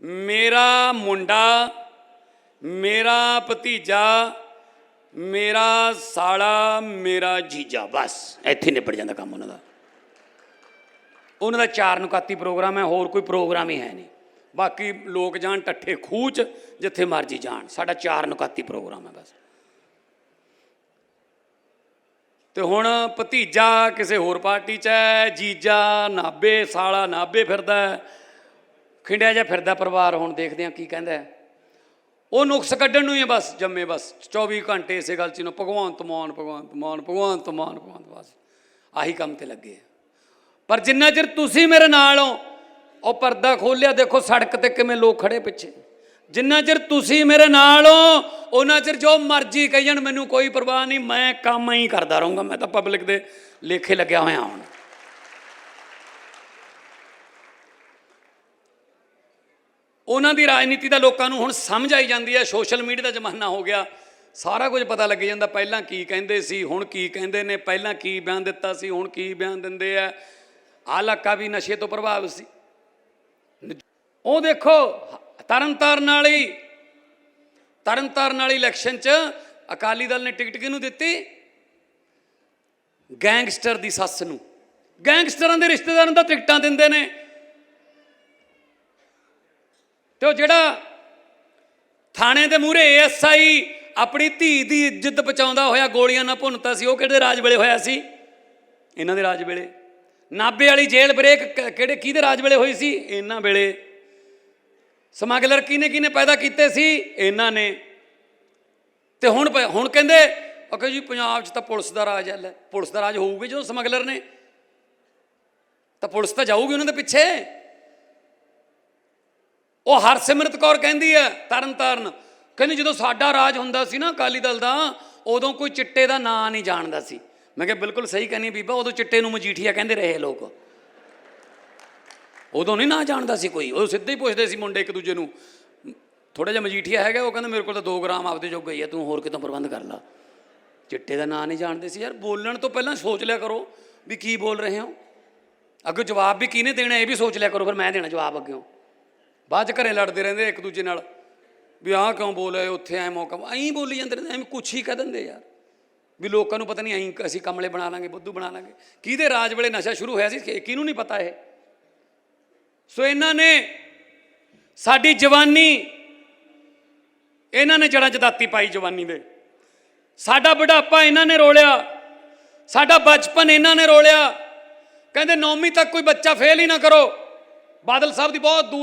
ਮੇਰਾ ਮੁੰਡਾ, ਮੇਰਾ ਭਤੀਜਾ, ਮੇਰਾ ਸਾਲਾ, ਮੇਰਾ ਜੀਜਾ, ਬਸ। ਇੱਥੇ ਨਿਪਟ ਜਾਂਦਾ ਕੰਮ ਉਹਨਾਂ ਦਾ। ਉਹਨਾਂ ਦਾ ਚਾਰ ਨੁਕਾਤੀ ਪ੍ਰੋਗਰਾਮ ਹੈ, ਹੋਰ ਕੋਈ ਪ੍ਰੋਗਰਾਮ ਹੀ ਹੈ ਨਹੀਂ। ਬਾਕੀ ਲੋਕ ਜਾਣ ਟੱਠੇ ਖੂਚ, ਜਿੱਥੇ ਮਰਜ਼ੀ ਜਾਣ। ਸਾਡਾ ਚਾਰ ਨੁਕਾਤੀ ਪ੍ਰੋਗਰਾਮ ਹੈ ਬਸ। ਤੇ ਹੁਣ ਭਤੀਜਾ ਕਿਸੇ ਹੋਰ ਪਾਰਟੀ 'ਚ ਹੈ, ਜੀਜਾ ਨਾਬੇ ਸਾਲਾ ਨਾਬੇ ਫਿਰਦਾ ਹੈ। ਖਿੰਡਿਆ ਜਿਹਾ ਫਿਰਦਾ ਪਰਿਵਾਰ ਹੁਣ ਦੇਖਦੇ ਆ ਕੀ ਕਹਿੰਦਾ ਉਹ ਨੁਕਸ ਕੱਢਣ ਨੂੰ ਹੀ ਹੈ ਬਸ, ਜੰਮੇ ਬਸ। 24 ਘੰਟੇ ਇਸੇ ਗੱਲ 'ਚ ਨੂੰ, ਭਗਵੰਤ ਮਾਨ ਭਗਵੰਤ ਮਾਨ ਭਗਵੰਤ ਮਾਨ, ਭਗਵੰਤ ਬਸ। ਆਹੀ ਕੰਮ ਤੇ ਲੱਗੇ ਪਰ ਜਿੰਨਾ ਚਿਰ ਤੁਸੀਂ ਮੇਰੇ ਨਾਲ ਹੋ, ਉਹ ਪਰਦਾ ਖੋਲਿਆ ਦੇਖੋ ਸੜਕ ਤੇ ਕਿਵੇਂ ਲੋਕ ਖੜੇ ਪਿੱਛੇ। ਜਿੰਨਾ ਚਿਰ ਤੁਸੀਂ ਮੇਰੇ ਨਾਲ ਹੋ, ਉਹਨਾਂ ਚਿਰ ਜੋ ਮਰਜ਼ੀ ਕਹੀ ਜਾਣ, ਮੈਨੂੰ ਕੋਈ ਪਰਵਾਹ ਨਹੀਂ, ਮੈਂ ਕੰਮ ਹੀ ਕਰਦਾ ਰਹੂੰਗਾ। ਮੈਂ ਤਾਂ ਪਬਲਿਕ ਦੇ ਲੇਖੇ ਲੱਗਿਆ ਹੋਇਆ ਹੁਣ। ਉਹਨਾਂ ਦੀ ਰਾਜਨੀਤੀ ਦਾ ਲੋਕਾਂ ਨੂੰ ਹੁਣ ਸਮਝ ਆਈ ਜਾਂਦੀ ਹੈ, ਸੋਸ਼ਲ ਮੀਡੀਆ ਦਾ ਜ਼ਮਾਨਾ ਹੋ ਗਿਆ। ਸਾਰਾ ਕੁਝ ਪਤਾ ਲੱਗ ਜਾਂਦਾ, ਪਹਿਲਾਂ ਕੀ ਕਹਿੰਦੇ ਸੀ, ਹੁਣ ਕੀ ਕਹਿੰਦੇ ਨੇ, ਪਹਿਲਾਂ ਕੀ ਬਿਆਨ ਦਿੱਤਾ ਸੀ, ਹੁਣ ਕੀ ਬਿਆਨ ਦਿੰਦੇ ਆ। ਆਹ ਇਲਾਕਾ ਵੀ ਨਸ਼ੇ ਤੋਂ ਪ੍ਰਭਾਵਿਤ ਸੀ। ਉਹ ਦੇਖੋ ਤਰਨ ਤਾਰਨ ਵਾਲੀ ਤਰਨ ਤਾਰਨ ਵਾਲੀ ਇਲੈਕਸ਼ਨ 'ਚ ਅਕਾਲੀ ਦਲ ਨੇ ਟਿਕਟ ਕਿਹਨੂੰ ਦਿੱਤੀ? ਗੈਂਗਸਟਰ ਦੀ ਸੱਸ ਨੂੰ। ਗੈਂਗਸਟਰਾਂ ਦੇ ਰਿਸ਼ਤੇਦਾਰਾਂ ਦਾ ਟਿਕਟਾਂ ਦਿੰਦੇ ਨੇ। ਤੇ ਉਹ ਜਿਹੜਾ ਥਾਣੇ ਦੇ ਮੂਹਰੇ ਐਸਆਈ ਆਪਣੀ ਧੀ ਦੀ ਇੱਜ਼ਤ ਬਚਾਉਂਦਾ ਹੋਇਆ ਗੋਲੀਆਂ ਨਾਲ ਭੁੰਨਤਾ ਸੀ, ਉਹ ਕਿਹੜੇ ਰਾਜ ਵੇਲੇ ਹੋਇਆ ਸੀ? ਇਹਨਾਂ ਦੇ ਰਾਜ ਵੇਲੇ। ਨਾਬੇ ਵਾਲੀ ਜੇਲ੍ਹ ਬ੍ਰੇਕ ਕਿਹੜੇ, ਕਿਹਦੇ ਰਾਜ ਵੇਲੇ ਹੋਈ ਸੀ? ਇਹਨਾਂ ਵੇਲੇ। ਸਮਗਲਰ ਕਿਹਨੇ ਕਿਹਨੇ ਪੈਦਾ ਕੀਤੇ ਸੀ? ਇਹਨਾਂ ਨੇ। ਤੇ ਹੁਣ ਪ- ਹੁਣ ਕਹਿੰਦੇ, ਉਹ ਕਹਿੰਦੇ ਜੀ ਪੰਜਾਬ 'ਚ ਤਾਂ ਪੁਲਿਸ ਦਾ ਰਾਜ ਹੈ ਪੁਲਿਸ ਦਾ ਰਾਜ ਹੋਊਗਾ ਜਦੋਂ ਸਮਗਲਰ ਨੇ। ਤਾਂ ਪੁਲਿਸ ਤਾਂ ਜਾਊਗੀ ਉਹਨਾਂ ਦੇ ਪਿੱਛੇ। ਉਹ ਹਰਸਿਮਰਤ ਕੌਰ ਕਹਿੰਦੀ ਹੈ ਤਰਨ ਤਾਰਨ ਕਹਿੰਦੀ ਜਦੋਂ ਸਾਡਾ ਰਾਜ ਹੁੰਦਾ ਸੀ ਨਾ ਅਕਾਲੀ ਦਲ ਦਾ, ਉਦੋਂ ਕੋਈ ਚਿੱਟੇ ਦਾ ਨਾਂ ਨਹੀਂ ਜਾਣਦਾ ਸੀ। ਮੈਂ ਕਿਹਾ, ਬਿਲਕੁਲ ਸਹੀ ਕਹਿੰਦੀ ਬੀਬਾ, ਉਦੋਂ ਚਿੱਟੇ ਨੂੰ ਮਜੀਠੀਆ ਕਹਿੰਦੇ ਰਹੇ ਲੋਕ। ਉਦੋਂ ਨਹੀਂ ਨਾਂ ਜਾਣਦਾ ਸੀ ਕੋਈ, ਉਹ ਸਿੱਧੇ ਹੀ ਪੁੱਛਦੇ ਸੀ ਮੁੰਡੇ ਇੱਕ ਦੂਜੇ ਨੂੰ ਥੋੜਾ ਜਿਹਾ ਮਜੀਠੀਆ ਹੈਗਾ, ਉਹ ਕਹਿੰਦਾ, ਮੇਰੇ ਕੋਲ ਤਾਂ 2 ਗ੍ਰਾਮ ਆਪਦੇ ਜੋਗਾ ਹੀ ਹੈ ਤੂੰ ਹੋਰ ਕਿਤੋਂ ਪ੍ਰਬੰਧ ਕਰ ਲਾ। ਚਿੱਟੇ ਦਾ ਨਾਂ ਨਹੀਂ ਜਾਣਦੇ ਸੀ। ਯਾਰ, ਬੋਲਣ ਤੋਂ ਪਹਿਲਾਂ ਸੋਚ ਲਿਆ ਕਰੋ ਵੀ ਕੀ ਬੋਲ ਰਹੇ ਹੋ। ਅੱਗੇ ਜਵਾਬ ਵੀ ਕਿਹਨੇ ਦੇਣਾ, ਇਹ ਵੀ ਸੋਚ ਲਿਆ ਕਰੋ, ਫਿਰ ਮੈਂ ਦੇਣਾ ਜਵਾਬ ਅੱਗੇ ਬਾਅਦ ਚ ਘਰੇ ਲੜਦੇ ਰਹਿੰਦੇ ਇੱਕ ਦੂਜੇ ਨਾਲ। ਵੀ ਆਹ ਕਿਉਂ ਬੋਲੇ ਉੱਥੇ ਐ ਮੌਕਾ ਐਂ ਬੋਲੀ ਜਾਂਦੇ ਰਹਿੰਦੇ, ਐਵੇਂ ਕੁਛ ਹੀ ਕਹਿ ਦਿੰਦੇ ਯਾਰ। ਵੀ ਲੋਕਾਂ ਨੂੰ ਪਤਾ ਨਹੀਂ ਐਂ ਅਸੀਂ ਕਮਲੇ ਬਣਾ ਲਾਂਗੇ, ਬੁੱਧੂ ਬਣਾ ਲਾਂਗੇ। ਕਿਹਦੇ ਰਾਜ ਵੇਲੇ ਨਸ਼ਾ ਸ਼ੁਰੂ ਹੋਇਆ ਸੀ ਕਿਹਨੂੰ ਨਹੀਂ ਪਤਾ ਇਹ? ਸੋ ਇਹਨਾਂ ਨੇ ਸਾਡੀ ਜਵਾਨੀ, ਇਹਨਾਂ ਨੇ ਜੜਾਂ 'ਚ ਦਾਤੀ ਪਾਈ ਜਵਾਨੀ ਦੇ। ਸਾਡਾ ਬੁਢਾਪਾ ਇਹਨਾਂ ਨੇ ਰੋਲਿਆ, ਸਾਡਾ ਬਚਪਨ ਇਹਨਾਂ ਨੇ ਰੋਲਿਆ। ਕਹਿੰਦੇ ਨੌਵੀਂ ਤੱਕ ਕੋਈ ਬੱਚਾ ਫੇਲ ਹੀ ਨਾ ਕਰੋ। ਬਾਦਲ ਸਾਹਿਬ ਦੀ ਬਹੁਤ ਦੂਰ